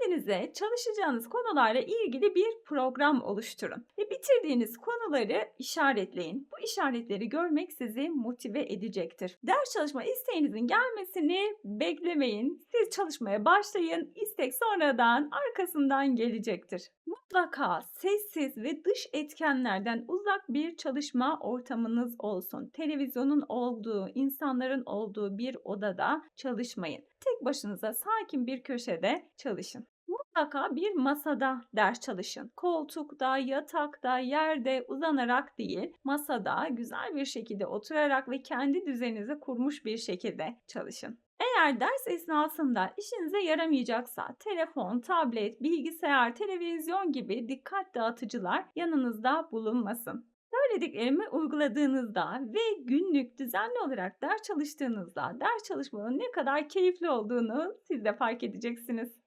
Kendinize çalışacağınız konularla ilgili bir program oluşturun ve bitirdiğiniz konuları işaretleyin. Bu işaretleri görmek sizi motive edecektir. Ders çalışma isteğinizin gelmesini beklemeyin. Siz çalışmaya başlayın. İstek sonradan arkasından gelecektir. Mutlaka sessiz ve dış etkenlerden uzak bir çalışma ortamınız olsun. Televizyonun olduğu, insanların olduğu bir odada çalışmayın. Tek başınıza sakin bir köşede çalışın. Mutlaka bir masada ders çalışın. Koltukta, yatakta, yerde uzanarak değil, masada güzel bir şekilde oturarak ve kendi düzeninizi kurmuş bir şekilde çalışın. Eğer ders esnasında işinize yaramayacaksa telefon, tablet, bilgisayar, televizyon gibi dikkat dağıtıcılar yanınızda bulunmasın. Söylediklerimi uyguladığınızda ve günlük düzenli olarak ders çalıştığınızda ders çalışmanın ne kadar keyifli olduğunu siz de fark edeceksiniz.